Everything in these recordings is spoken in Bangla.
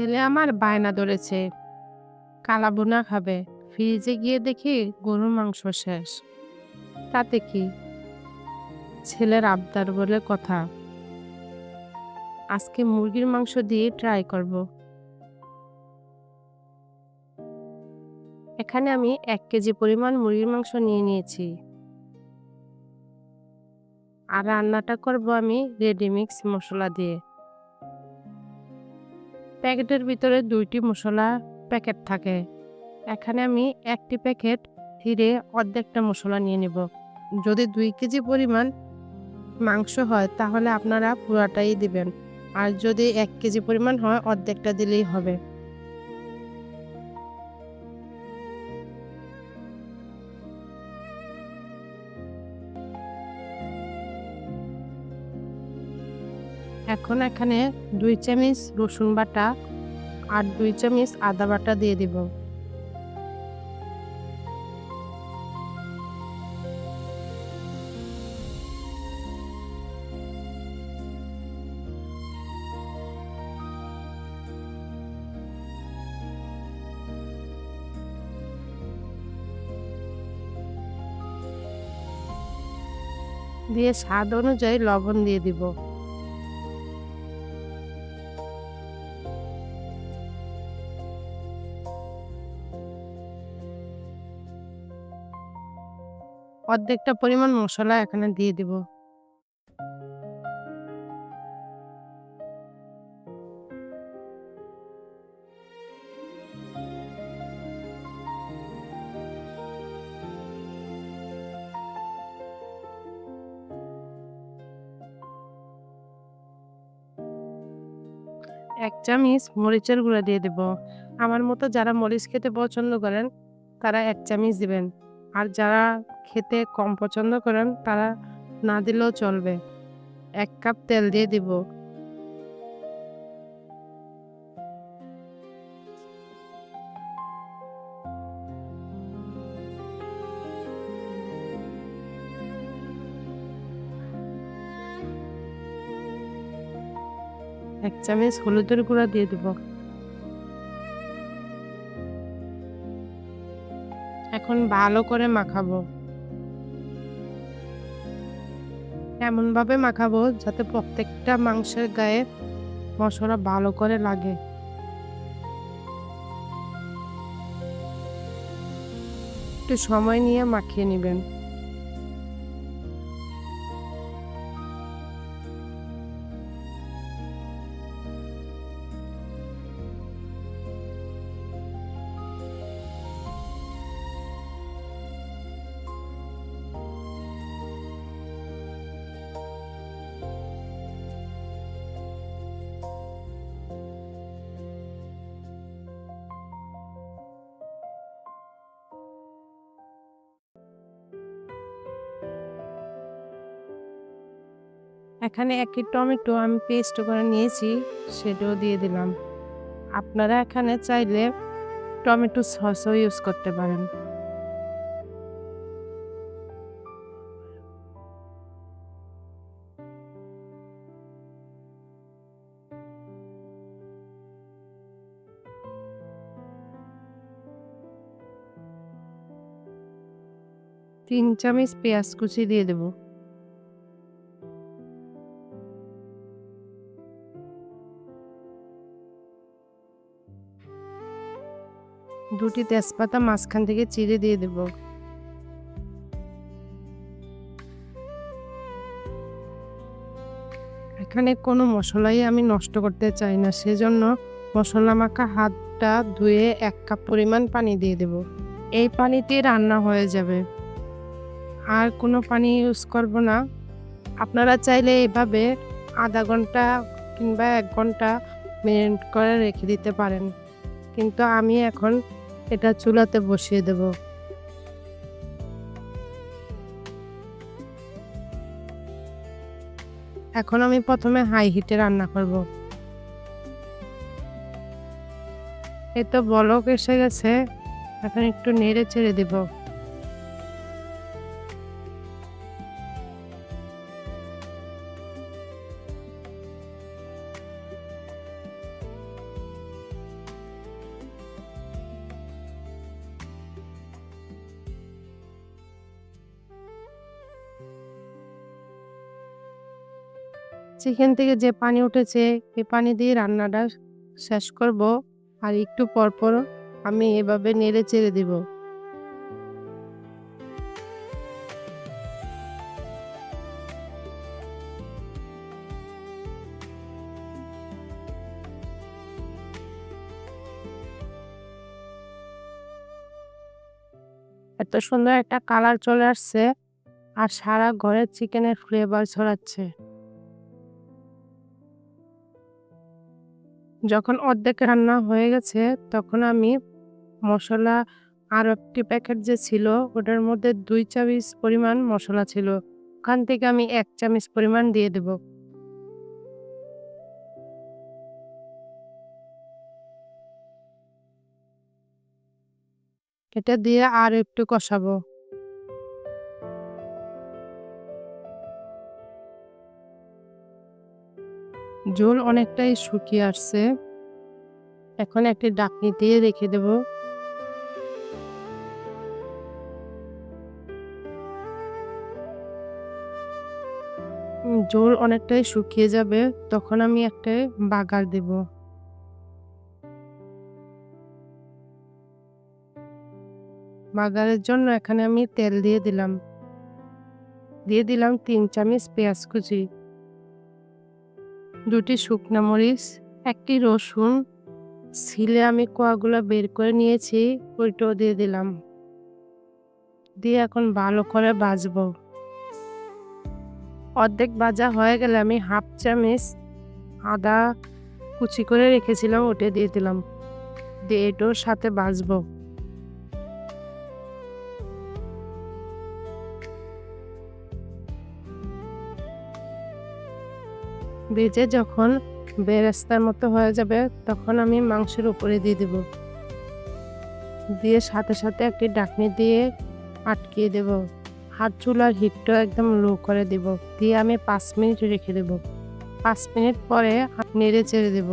ছেলে আমার বায়না ধরেছে। কালা বোনা খাবে। ফ্রিজে গিয়ে দেখি গরুর মাংস শেষ। তাতে কি? ছেলের আবদার বলে কথা। আজকে মুরগির মাংস দিয়ে ট্রাই করব। এখানে আমি এক কেজি পরিমাণ মুরগির মাংস নিয়ে নিয়েছি। আর রান্নাটা করব আমি রেডিমিক্স মশলা দিয়ে। প্যাকেটের ভিতরে দুইটি মশলা প্যাকেট থাকে। এখানে আমি একটি প্যাকেট হিরে অর্ধেকটা মশলা নিয়ে নেব। যদি দুই কেজি পরিমাণ মাংস হয়, তাহলে আপনারা পুরাটাই দিবেন। আর যদি এক কেজি পরিমাণ হয়, অর্ধেকটা দিলেই হবে। এখন এখানে দুই চামচ রসুন বাটা আর দুই চামচ আদা বাটা দিয়ে দিব। দিয়ে স্বাদ অনুযায়ী লবণ দিয়ে দিব। অর্ধেকটা পরিমাণ মশলা এখানে দিয়ে দিব। এক চামচ মরিচের গুঁড়া দিয়ে দেব। আমার মতো যারা মরিচ খেতে পছন্দ করেন, তারা এক চামচ দিবেন। আর যারা খেতে কম পছন্দ করেন, তারা না দিলেও চলবে। এক কাপ তেল দিয়ে দিব। এক চামচ হলুদের গুঁড়া দিয়ে দিব। এখন ভালো করে মাখাবো। এমনভাবে মাখাবো যাতে প্রত্যেকটা মাংসের গায়ে মশলা ভালো করে লাগে। একটু সময় নিয়ে মাখিয়ে নেবেন। এখানে একটি টমেটো আমি পেস্ট করে নিয়েছি, সেটাও দিয়ে দিলাম। আপনারা এখানে চাইলে টমেটো সসও ইউজ করতে পারেন। তিন চামচ পেঁয়াজ কুচি দিয়ে দেবো। দুটি তেজপাতা মাঝখান থেকে চিড়ে দিয়ে দেব। এখানে কোনো মশলাই আমি নষ্ট করতে চাই না, সেজন্য মশলা মাখা হাতটা ধুয়ে এক কাপ পরিমাণ পানি দিয়ে দেব। এই পানিতে রান্না হয়ে যাবে। আর কোনো পানি ইউজ করব না। আপনারা চাইলে এভাবে আধা ঘণ্টা কিংবা এক ঘণ্টা মেরিনেট করে রেখে দিতে পারেন। কিন্তু আমি এখন এটা চুলাতে বসিয়ে দেব। এখন আমি প্রথমে হাই হিটে রান্না করব। এই তো বলক এসে গেছে, এখন একটু নেড়ে ছেড়ে দেব। চিকেন থেকে যে পানি উঠেছে, এই পানি দিয়ে রান্নাটা শেষ করব আর একটু পর পর আমি এভাবে নেড়ে চেড়ে দিব। এত সুন্দর একটা কালার চলে আসছে আর সারা ঘরে চিকেনের ফ্লেভার ছড়াচ্ছে। যখন অর্ধেক রান্না হয়ে গেছে, তখন আমি মশলা আর একটি প্যাকেট যে ছিল, ওটার মধ্যে দুই চামচ পরিমাণ মশলা ছিল। ওখান থেকে আমি এক চামচ পরিমাণ দিয়ে দেব। এটা দিয়ে আর একটু কষাবো। ঝোল অনেকটাই শুকিয়ে আসছে। এখন একটি ডাকনি দিয়ে রেখে দেব। ঝোল অনেকটাই শুকিয়ে যাবে, তখন আমি একটা বাগার দেব। বাগারের জন্য এখানে আমি তেল দিয়ে দিলাম। দিয়ে দিলাম তিন চামচ পেঁয়াজ কুচি। দুটি শুকনা মরিচ, একটি রসুন, ছিলে আমি কোয়াগুলো বের করে নিয়েছি, ওইটাও দিয়ে দিলাম। দিয়ে এখন ভালো করে ভাজবো। অর্ধেক ভাজা হয়ে গেলে আমি হাফ চামচ আদা কুচি করে রেখেছিলাম, ওটা দিয়ে দিলাম। দিয়ে এটার সাথে ভাজবো। ভেজে যখন বেরেস্তার মতো হয়ে যাবে, তখন আমি মাংসের উপরে দিয়ে দেব। দিয়ে সাথে সাথে একটি ডাকনি দিয়ে আটকিয়ে দেব। হাত চুলার হিটটা একদম লো করে দেব। দিয়ে আমি পাঁচ মিনিট রেখে দেব। পাঁচ মিনিট পরে নেড়ে চেড়ে দেব।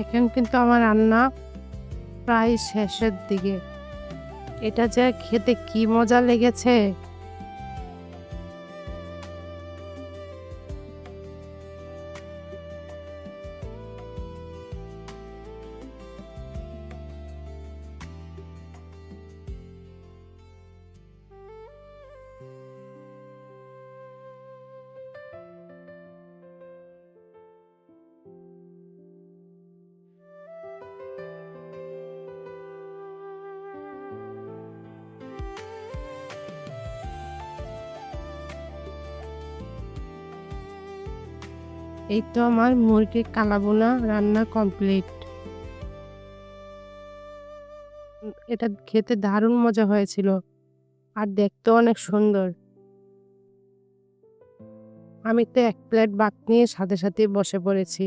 এখন কিন্তু আমার রান্না প্রায় শেষের দিকে। এটা যে খেতে কি মজা লেগেছে। এই তো আমার মুরগির কালাবোনা রান্না কমপ্লিট এটা খেতে দারুণ মজা হয়েছিল আর দেখতেও অনেক সুন্দর। আমি তো এক প্লেট ভাত নিয়ে সাথে সাথে বসে পড়েছি।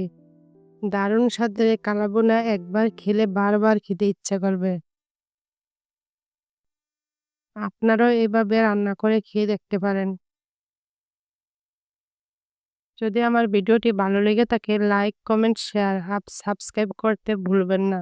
দারুণ স্বাদের কালাবোনা একবার খেলে বারবার খেতে ইচ্ছা করবে। আপনারাও এভাবে রান্না করে খেয়ে দেখতে পারেন। যদি আমার ভিডিওটি ভালো লেগে থাকে লাইক কমেন্ট শেয়ার সাবস্ক্রাইব করতে ভুলবেন না।